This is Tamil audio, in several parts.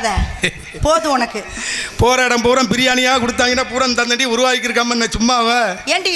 குண்டாயிராத போதும் உனக்கு. போற இடம் பூரா பிரியாணியா கொடுத்தாங்கன்னா பூரா தந்தண்டி உருவாக்கிருக்காம என்ன சும்மாவ? ஏண்டி?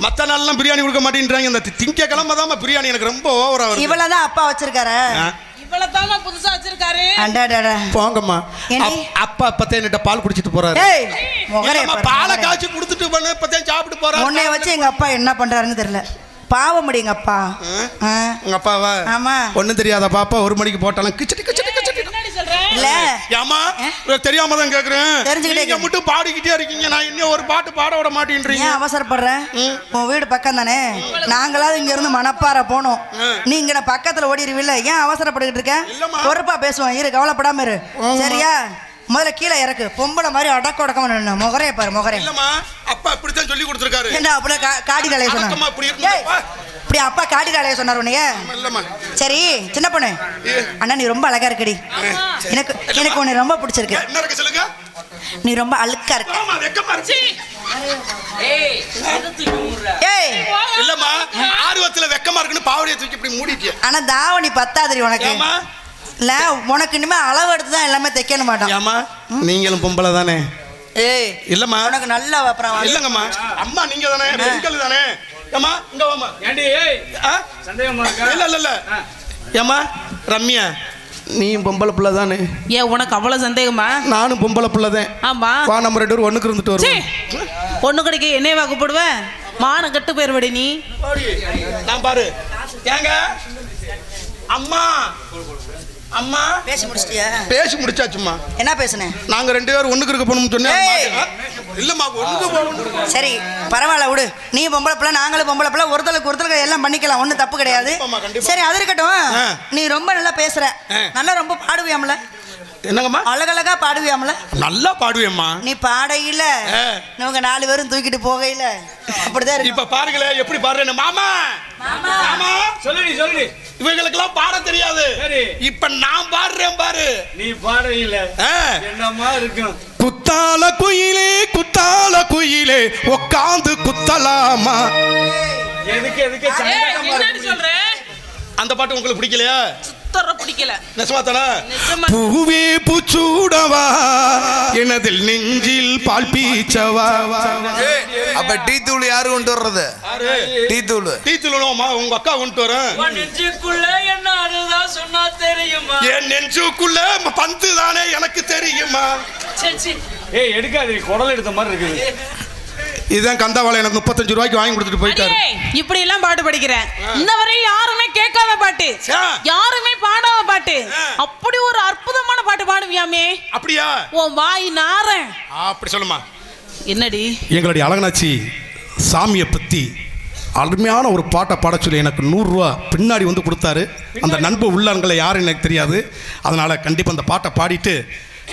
மத்த நாள்லாம் பிரியாணி கொடுக்க மாட்டேன்றாங்க. இந்த திங்க கிழமை தான் பிரியாணி. எனக்கு ரொம்ப ஓவரா வருது. இவ்வளவுதான் அப்பா வச்சிருக்காரு. ஆ, இவ்வளவுதாம்மா புதுசா வச்சிருக்காரு. அடாடாடா போங்கம்மா. அப்பா அப்பத்தே என்கிட்ட பால் குடிச்சிட்டு போறாரு. ஏய் முகரே பாலை. காய்ச்சி கொடுத்துட்டு பண்ணு இப்பதான் சாப்பிட்டு போறாரு உன்னைய வச்சு எங்க அப்பா என்ன பண்றாருன்னு தெரியல. பாவம் எங்க அப்பா. ஆ. உங்க அப்பாவா? ஆமா. ஒண்ணும் தெரியாத பாப்பா ஒரு மணிக்கு போட்டாலும் கிச்சடி கிச்சடி கிச்சடி. இல்ல. ஏமா தெரியாம தான் கேக்குறேன். நீங்க. மட்டும் பாடிக்கிட்டே இருக்கீங்க. நான் இன்னும் ஒரு பாட்டு பாட விட மாட்டேன்றீங்க. ஏன் அவசரப்படுற உன் வீடு பக்கம் தானே? நாங்களாவது இங்க இருந்து மணப்பாறை போனோம். நீ இங்க பக்கத்துல ஓடிடுவில்ல ஏன் அவசரப்பட்டுக்கிட்டு இருக்க. பொறுப்பா பேசுவோம். இரு கவலைப்படாம இரு. சரியா? முதல்ல கீழே இறக்கு. பொம்பளை மாதிரி அடக்க உடக்கமா நின்னு. முகரைய பாரு முகரே இல்லம்மா அப்பா இப்படித்தான் சொல்லி கொடுத்துருக்காரு. என்ன அப்படியே கா- காடி காலைய அடக்கமா இப்படி அப்பா காடி காலைய சொன்னார் உன்னைய? இல்லம்மா. சரி சின்ன பொண்ணு. அண்ணா நீ ரொம்ப அழகா இருக்கடி. எனக்கு எனக்கு உன்னை ரொம்ப பிடிச்சிருக்கு. நீ ரொம்ப அழுக்கா இருக்க. ஆமா வெக்கமா இருக்கு. ஏய் இல்லம்மா ஆர்வத்துல வெக்கமா இருக்குன்னு பாவடியை தூக்கி இப்படி மூடிட்டிய. ஆனா தாவணி பத்தாதிரி உனக்கு. இல்ல உனக்கு இனிமே அளவு எடுத்து தான் எல்லாமே தைக்கணும் மாட்டான் ஏமா நீங்களும் பொம்பளை தானே? ஏய். இல்லம்மா. உனக்கு நல்ல. இல்லங்கம்மா. அம்மா நீங்க தானே பெண்கள் தானே? ஏமா இங்க வாமா ஏண்டி? சந்தேகமா இருக்கா? இல்ல இல்ல இல்ல. ஏமா ரம்யா நீ பொம்பளை பிள்ளை தானே ஏன் உனக்கு அவ்வளவு சந்தேகமா? நானும் பொம்பளை பிள்ளை தான் ஆமா. வா நம்ம ரெண்டு பேரும் ஒண்ணுக்கு இருந்துட்டு சீ, வருவோம். ஒண்ணு கிடைக்க என்னைய வாக்குப்படுவேன் மானம் கட்டு போயிருவடி நீ. நான் பாரு. ஏங்க அம்மா. அம்மா. பேசி முடிச்சிட்டியா? பேசி முடிச்சாச்சும்மா. என்ன பேசுனேன் நாங்க ரெண்டு பேரும் ஒண்ணுக்கு இருக்க போகணும்னு சொன்னேன்? இல்லம்மா ஒண்ணுக்கு போகணும். சரி பரவாயில்ல விடு. நீ பொம்பளை பிள்ளை நாங்களும் பொம்பளை பிள்ளை. ஒருத்தருக்கு ஒருத்தருக்கு எல்லாம் பண்ணிக்கலாம் ஒன்றும் தப்பு கிடையாது. சரி அது இருக்கட்டும். நீ ரொம்ப நல்லா பேசுற. நல்லா ரொம்ப பாடுவியாமல. என்னங்கம்மா? அழகழகா பாடுவியாமல? நல்லா பாடுவேம்மா. நீ பாடையில. இவங்க நாலு பேரும் தூக்கிட்டு போகையில அப்படிதான் இப்ப பாருங்களேன் எப்படி பாடுறேன்னு. மாமா! மாமா! சொல்லுடி சொல்லுடி. இவங்களுக்கெல்லாம் பாட தெரியாது. சரி. இப்ப நான் பாடுறேன் பாரு. நீ பாடையில. என்னமா இருக்கும்? குத்தால குயிலே குத்தால குயிலே உக்காந்து குத்தலாமா? எதுக்கு எதுக்கு ஏய், அந்த பாட்டு உங்களுக்கு பிடிக்கலையா? சுத்தர பிடிக்கல. நெசமா தானே? பூவே பூச்சூடவா? எனதில் நெஞ்சில் பால் பீச்சவா? அப்ப டீ தூள் யாரு கொண்டு வர்றது? டீ தூள். டீ தூளுமா உங்க அக்கா கொண்டு வரேன் உன் நெஞ்சுக்குள்ள என்ன அதுதான் சொன்னா தெரியுமா? என் நெஞ்சுக்குள்ள பந்து தானே எனக்கு தெரியுமா. ஏய் எடுக்காதீ குடல் எடுத்த மாதிரி இருக்குது. இதுதான் கந்தாவாளை எனக்கு முப்பத்தஞ்சு ரூபாய்க்கு வாங்கி கொடுத்துட்டு போயிட்டாரு. இப்படி எல்லாம் பாட்டு படிக்கிறேன். இன்ன வரையும் யாருமே கேட்காத பாட்டு. யாருமே பாடாத பாட்டு. அப்படி ஒரு அற்புதமான பாட்டு பாடுவியாமே. அப்படியா? உன் வாய் நாரன் அப்படி சொல்லுமா. என்னடி? எங்களுடைய அழகனாச்சி சாமியை பற்றி அருமையான ஒரு பாட்டை பாட சொல்லி எனக்கு நூறுரூவா பின்னாடி வந்து கொடுத்தாரு. அந்த நண்பு உள்ளங்களை யாருன்னு எனக்கு தெரியாது. அதனால் கண்டிப்பாக அந்த பாட்டை பாடிட்டு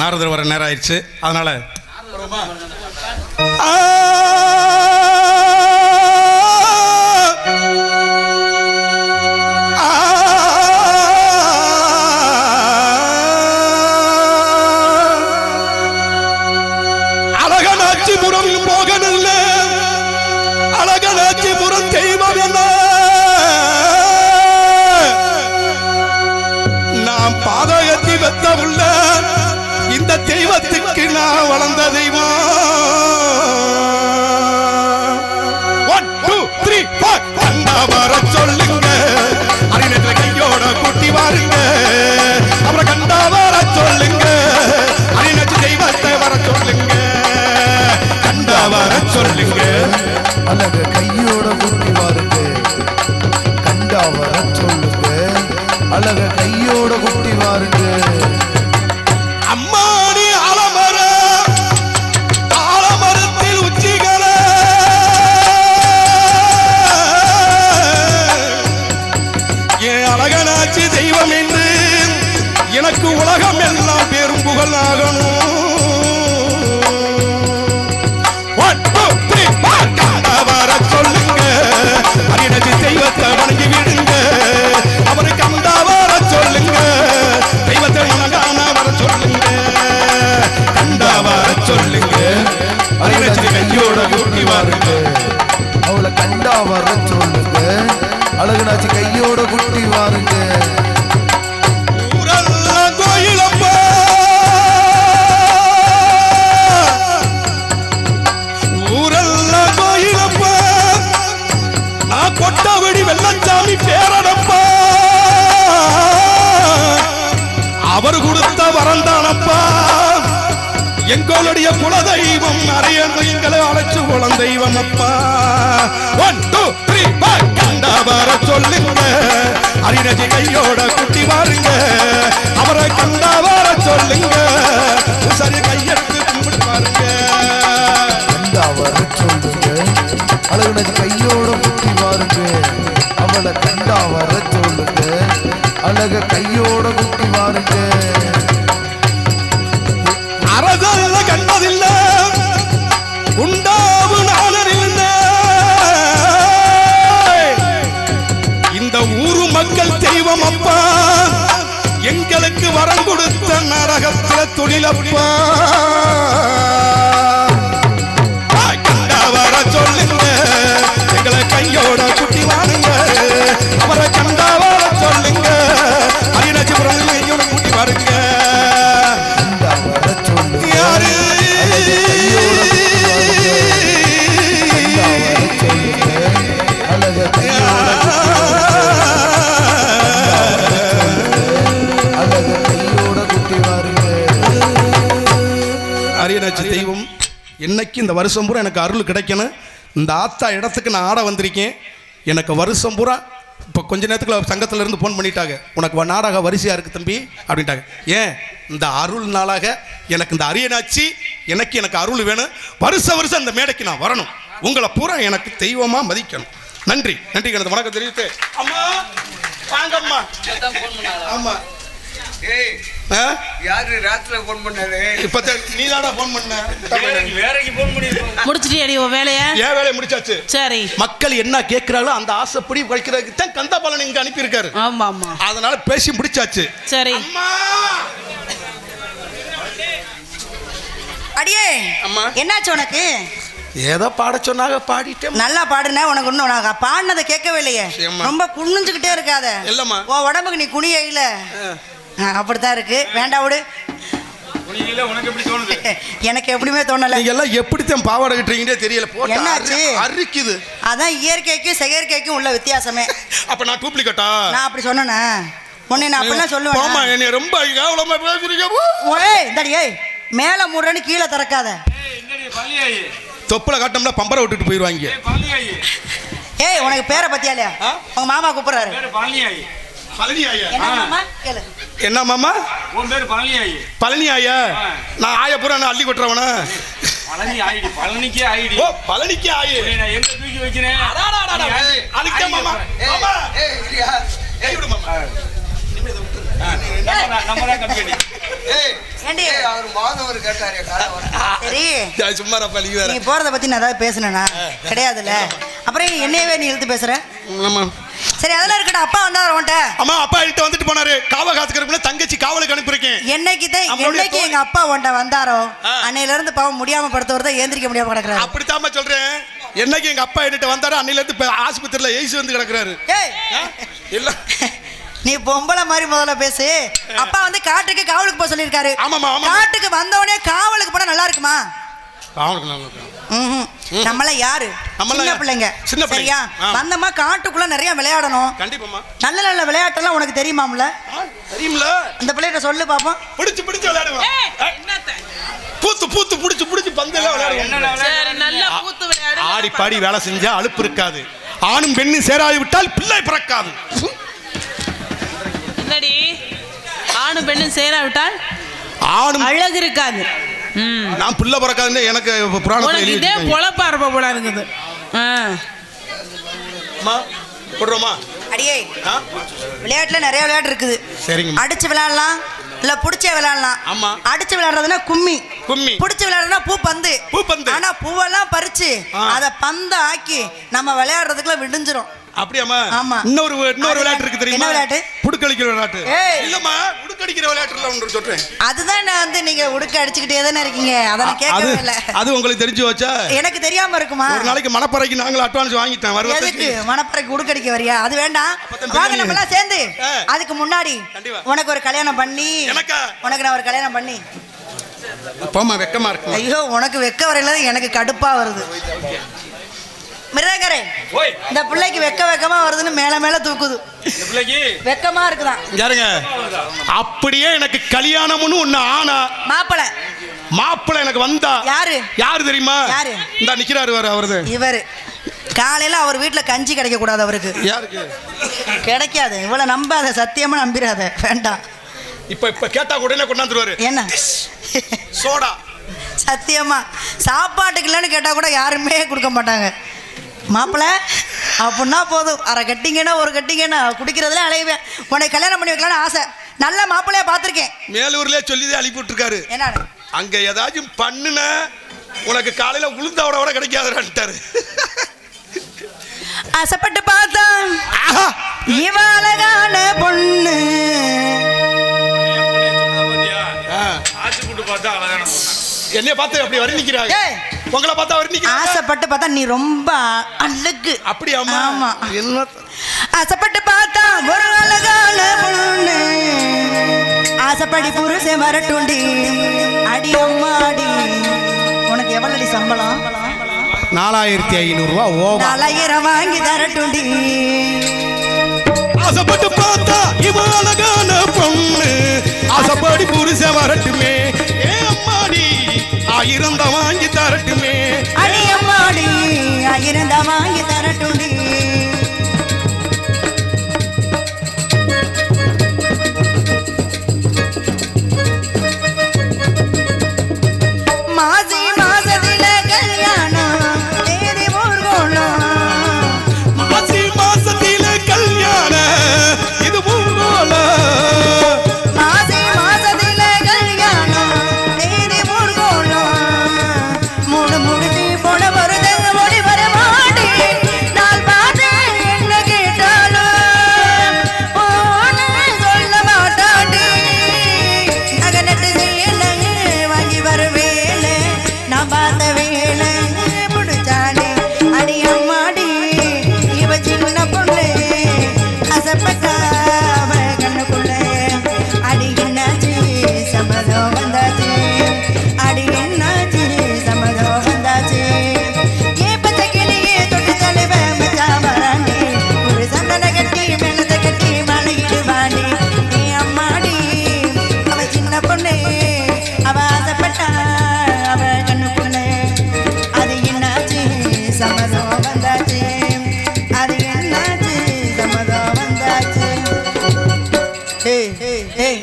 நாரதர் வர நேரம் ஆயிடுச்சு. அதனால் Ah! கூட குட்டி வாருங்க. சொல்லுங்க. அறிஞர் கையோட கூட்டி வாருங்க. அவளை கண்டா வர சொல்லுங்க. அழகுனாச்சு கையோட குலதெய்வம் அப்பா ஒன் டூ த்ரீ கண்டா வர சொல்லுங்க. அரிரஜி கையோட குட்டி வாருங்க. அவரை கண்டா வர சொல்லுங்க. சரி கையெடுத்து கும்பிட்டு பாருங்க. கண்டா வர சொல்லுங்க. அழகுனது கையோட குட்டி வாருங்க. அவளை கண்டா வர சொல்லுங்க. அழக கையோட குட்டி வாருங்க. வரம் கொடுத்த நரகத்துல தொழிலப்பா அரியணாச்சி தெய்வம். என்னைக்கு இந்த வருஷம் பூரா எனக்கு அருள் கிடைக்கணும். இந்த ஆத்தா இடத்துக்கு நான் ஆட வந்திருக்கேன். எனக்கு வருஷம் பூரா இப்போ கொஞ்ச நேரத்துக்குள்ள சங்கத்துல இருந்து ஃபோன் பண்ணிட்டாங்க. உனக்கு வ- நாடகம் வரிசையா இருக்கு தம்பி அப்படின்ட்டாங்க. ஏன்? இந்த அருள் நாளாக எனக்கு இந்த அரியணாச்சி எனக்கு எனக்கு அருள் வேணும். வருஷ வருஷம் இந்த மேடைக்கு நான் வரணும். உங்களை பூரா எனக்கு தெய்வமா மதிக்கணும். நன்றி. நன்றி எனது வணக்கம் தெரிவித்து அம்மா வாங்கம்மா. ஆமா. ஏய்? யாரு ராத்திரில போன் பண்ணாரு? இப்ப நீ தாடா ஃபோன் பண்ண. வேலைக்கு வேலைக்கு போன் பண்ணிருக்கோம். முடிச்சிட்டியாடி உன் வேலைய? ஏன் வேலையை முடிச்சாச்சு. சரி. மக்கள் என்ன கேட்கிறாங்களோ அந்த ஆசைப்படி வைக்கிறதுக்கு தான் கந்தபாலன் இங்க அனுப்பியிருக்காரு. ஆமா ஆமா. அதனால பேசி முடிச்சாச்சு. சரி. அம்மா! அடியே அம்மா. என்னாச்சு உனக்கு? ஏதோ பாட சொன்னாங்க பாடிட்டேன் நல்லா பாடுன உனக்கு இன்னும் நான் பாடினதை கேட்கவே இல்லையே. ரொம்ப குனிஞ்சுக்கிட்டே இருக்காத. இல்லம்மா. உன் உடம்புக்கு நீ குனிய இல்ல அப்படித்தான் இருக்கு. வேண்டாம் விடு. உனக்கு உனக்கு எப்படி தோணுது? எனக்கு எப்படியுமே தோணல. நீங்க எல்லாம் எப்படித்தான் பாவாடை கட்டுறீங்கன்னே தெரியல. போட்டு என்னாச்சு? அரி- அரிக்குது அதான் இயற்கைக்கும் செயற்கைக்கும் உள்ள வித்தியாசமே. அப்ப நான் டூப்ளிகேட்டா? நான் அப்படி சொன்னேனா. உன்னை நான் அப்படிலாம் போமா சொல்லுவேன் என்னை ரொம்ப கேவலமா பேசுறீங்க. ஏய் இந்தாடி ஏய் மேல மூடுறேன்னு கீழே திறக்காத. ஏய் என்னடி பள்ளியாயி தொப்புல காட்டம்னா பம்பரை விட்டுட்டு போயிருவாங்க ஏய் உனக்கு பேரை பத்தியா இல்லையா? உங்க மாமா கூப்பிடுறாரு. பழனி ஐயா என்ன மாமா? கேளு. என்ன மாமா? உன் பேரு பழனியாயி. பழனி ஐயா. நான் ஆய பூரா நான் அள்ளி கொட்டுறவனா? பழனி ஆயிடி பழனிக்கே ஆயிடி. ஓ பழனிக்கு ஆயு. உன்னை நான் எங்க தூக்கி வைக்கிறேன்? அதுக்கே மாமா. மாமா. ஏய் இல்லையா கை விடு மாமா. ஏய்? ஏய், நான் நீ போறத பத்தி ஏதாவது பேசுனேனா? கிடையாதுல்ல. அப்புறம் என்னையவே நீ இழுத்து பேசுற? சரி அதெல்லாம் இருக்கட்டும். அப்பா வந்தாரு உன்ட்ட அம்மா அப்பா கிட்ட வந்துட்டு போனாரு. காவ காத்துக்கிறதுக்குள்ள தங்கச்சி காவலுக்கு அனுப்பியிருக்கேன் என்னைக்கு தான் என்னைக்கு எங்க அப்பா உன்ட்ட வந்தாரோ. அன்னையில இருந்து பாவம் முடியாம படுத்தவர் தான் ஏந்திரிக்க முடியாம கிடக்குறாரு. அப்படித்தாம்மா சொல்றேன். என்னைக்கு எங்க அப்பா என்கிட்ட வந்தாரோ அன்னையில இருந்து ஆஸ்பத்திரியில ஏசி வந்து கிடக்குறாரு. இல்ல. நீ பொம்பளை மாதிரி முதல்ல பேசு. அப்பா வந்து காட்டுக்கு காவலுக்கு போக சொல்லியிருக்காரு. காட்டுக்கு வந்தவனே காவலுக்கு போனா நல்லா இருக்குமா? அவனுக்கு. ம்ஹும். நம்மளாம் யாரு? சின்ன? பிள்ளைங்க. சின்ன. சரியா. வந்தோமா காட்டுக்குள்ள நிறைய விளையாடணும். கண்டிப்பாம்மா. நல்ல நல்ல விளையாட்டெல்லாம் உனக்கு தெரியுமாம்ல? தெரியும்ல. அந்த பிள்ளைகிட்ட சொல்லு பாப்போம். பிடிச்சு பிடிச்சு விளையாடுவோம். என்னத்த? பூத்து பூத்து பிடிச்சு பிடிச்சு பந்து எல்லாம் விளையாடுவோம். என்னடா சரி நல்லா பூத்து விளையாடு. ஆடி பாடி வேலை செஞ்சா அலுப்பு இருக்காது. ஆணும் பெண்ணும் சேராது விட்டால் பிள்ளை பிறக்காது. என்னடி? ஆணும் பெண்ணும் சேராவிட்டால் ஆணும் அழகு இருக்காது. நான் பிள்ளை பிறக்காதுன்னு எனக்கு புராணத்தில் இதே. பொழப்பா இருப்ப போல இருக்குது போடுறோமா அடியே? விளையாட்டுல நிறைய விளையாட்டு இருக்குது சரிங்கம்மா அடிச்சு விளையாடலாம் இல்ல புடிச்சே விளையாடலாம் ஆமா. அடிச்சு விளையாடுறதுன்னா கும்மி கும்மி. புடிச்சு விளையாடுறதுனா பூ பந்து பூ பந்து. ஆனா பூவெல்லாம் பறிச்சு. அத பந்த ஆக்கி நம்ம விளையாடுறதுக்குள்ள விடிஞ்சிரும் அப்படியாம்மா? ஆமா. இன்னொரு இன்னொரு விளையாட்டு இருக்கு தெரியுமா? விளையாட்டு? புடுக்கடிக்கிற விளையாட்டு. இல்லம்மா புடுக்கடிக்கிற விளையாட்டுல ஒன்று சொல்றேன். அதுதான் நான் வந்து நீங்க உடுக்க அடிச்சுக்கிட்டே தானே இருக்கீங்க. அதை நான் அது கேட்கவே இல்ல. அது உங்களுக்கு தெரிஞ்சு வச்சா எனக்கு தெரியாம இருக்குமா? ஒரு நாளைக்கு மணப்பறைக்கு நாங்கள் அட்வான்ஸ் வாங்கிட்டேன் எதுக்கு? வருவதற்கு மணப்பறைக்கு உடுக்கடிக்க வரியா? அது வேண்டாம். வாங்க. நம்ம எல்லாம் சேர்ந்து. அதுக்கு முன்னாடி. உனக்கு ஒரு கல்யாணம் பண்ணி? உனக்கு நான் ஒரு கல்யாணம் பண்ணி. போமா வெக்கமா இருக்கு ஐயோ உனக்கு வெக்க வரையில எனக்கு கடுப்பா வருது. மிரகரே ஓய். இந்த பிள்ளைக்கு வெக்க வெக்கமா வருதுன்னு மேல மேல தூக்குது. இந்த பிள்ளைக்கு? வெக்கமா இருக்குதான் யாருங்க? அப்படியே எனக்கு கல்யாணம்னு ஒண்ணு ஆனா மாப்பிளை. மாப்பிள்ளை எனக்கு வந்தா யாரு? யாரு தெரியுமா? யாரு? இந்த நிக்கிறாரு வேற அவரது இவரு. காலையில அவர் வீட்டுல கஞ்சி கிடைக்க கூடாது அவருக்கு. யாருக்கு? கிடைக்காது. இவ்வளவு நம்பாத சத்தியமா நம்பிராத வேண்டாம். இப்ப இப்ப கேட்டா உடனே கொண்டாந்துருவாரு? என்ன? சோடா. சத்தியமா. சாப்பாட்டுக்கு இல்லைன்னு கேட்டா கூட யாருமே கொடுக்க மாட்டாங்க. மாப்பிள்ள அப்படின்னா போதும். அரை கட்டிங்கன்னா ஒரு கட்டிங்கன்னா குடிக்கிறதுல அலைவேன் உன்னை கல்யாணம் பண்ணி வைக்கலாம்னு ஆசை. நல்ல மாப்பிள்ளைய பார்த்துருக்கேன். மேலூர்லயே சொல்லிதான் அனுப்பி விட்டுருக்காரு. என்னன்னு? அங்க ஏதாச்சும் பண்ணுன உனக்கு காலையில உளுந்தோட கூட கிடைக்காதுன்ட்டாரு ஆசைப்பட்டு பார்த்தான். ஆஹா! இவ அழகான பொண்ணு. பார்த்தா. என்னைய பார்த்து அப்படி வர்ணிக்கிறாங்க. ஏய். உங்களை பார்த்தா வர்ணிக்கிறாங்க ஆசைப்பட்டு பார்த்தா நீ ரொம்ப அழகு. அப்படியாம்மா? ஆமா. என்ன? ஆசைப்பட்டு பார்த்தா ஒரு அழகான பொண்ணு. ஆசைப்படி புருஷன் வரட்டுண்டி. அடி அம்மா அடி. உனக்கு எவ்வளவு சம்பளம்? நாலாயிரத்தி ஐநூறுரூவா ஓவா. நாலாயிரம் வாங்கி தரட்டுண்டி. ஆசைப்பட்டு பார்த்தா இவ அழகான பொண்ணு. ஆசைப்படி புருஷன் வரட்டுமே. ஆயிரம் வாங்கி தரட்டுமே. அடியம்மாடி ஆயிரம் வாங்கி தரட்டுமே.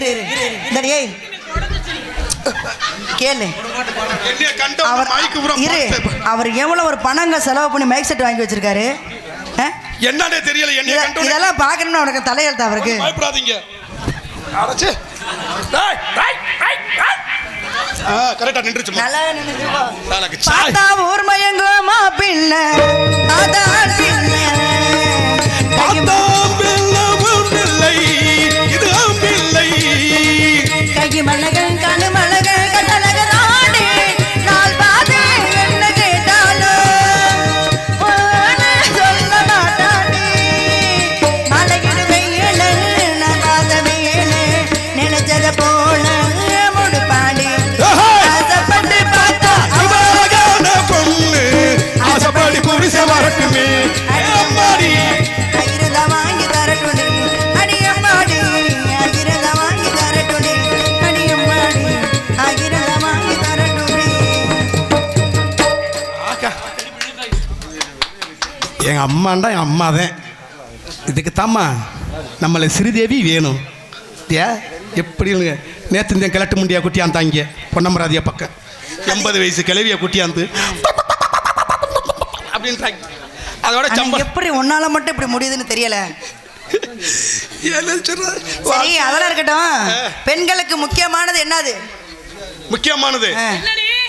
இரு ஏய். கேளு. அவர் இரு. அவர் எவ்வளவு ஒரு பணங்க செலவு பண்ணி மைக் செட் வாங்கி வச்சிருக்காரு? என்னன்னே தெரியல இதெல்லாம் பார்க்கணும்னு உனக்கு தலையெழுத்து அவருக்கு. பயப்படாதீங்க. அடச்சே. டேய் டேய் டேய் டேய். ஆ கரெக்டா நின்றுச்சுமா? நல்லா நின்னுட்டு போ. நாளைக்கு சாய். பார்த்தா ஊர் மயங்குமா பிள்ளை அதான் பிள்ளை மலகன் கண்ணு மலகன் ஆக்கா. எங்க அம்மாண்டா என் அம்மா தான் இதுக்கு தாம்மா நம்மளை ஸ்ரீதேவி வேணும். ஏ எப்படி நேற்று இந்த கிழட்டு முண்டியா குட்டியாந்தாங்க பொன்னமராதியா பக்கம். எண்பது வயசு கிளவிய குட்டியாந்து அப்படின்றாங்க. அதோட சம்பளம். எப்படி உன்னால மட்டும் இப்படி முடியுதுன்னு தெரியல? சரி அதெல்லாம் இருக்கட்டும். பெண்களுக்கு முக்கியமானது என்னது? முக்கியமானது.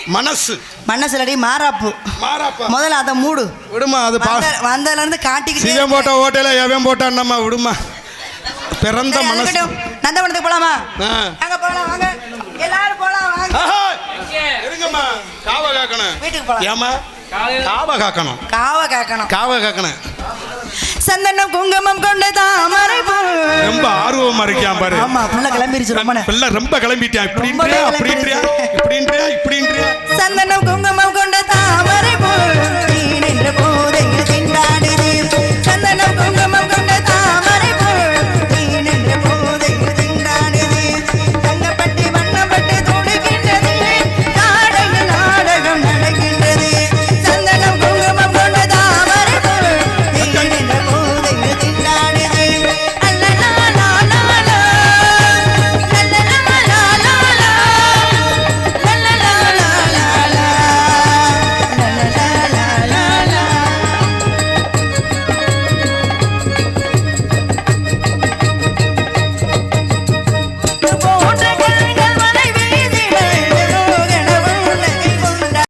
மனசு. மனசுலடி மாறாப்பு. மாறாப்பா? முதல்ல அதை மூடு. விடுமா அது வந்ததுல இருந்து காட்டிக்கிட்டே சிவன் போட்ட ஓட்டையில எவன் போட்டான் நம்ம விடுமா? பிறந்த மனசு. நந்தவனத்துக்கு போலாமா. அங்க போலாம் வாங்க. எல்லாரும் போலாம் வாங்க! இருங்கம்மா காவ காக்கணும். வீட்டுக்கு போலாம். ஏமா காவ காக்கணும். காவ கேட்கணும் காவ காக்கணும். சந்தனம் குங்குமம் கொண்ட தாமரை ரொம்ப ஆர்வமா இருக்கியான் பாரு. ஆமா புள்ள கிளம்பிருச்சு ரொம்ப புள்ள ரொம்ப கிளம்பிட்டான் இப்படின்றியா அப்படின்றியா இப்படின்றியா இப்படின்றியா சந்தனம் குங்குமம் கொண்ட தாமரை போ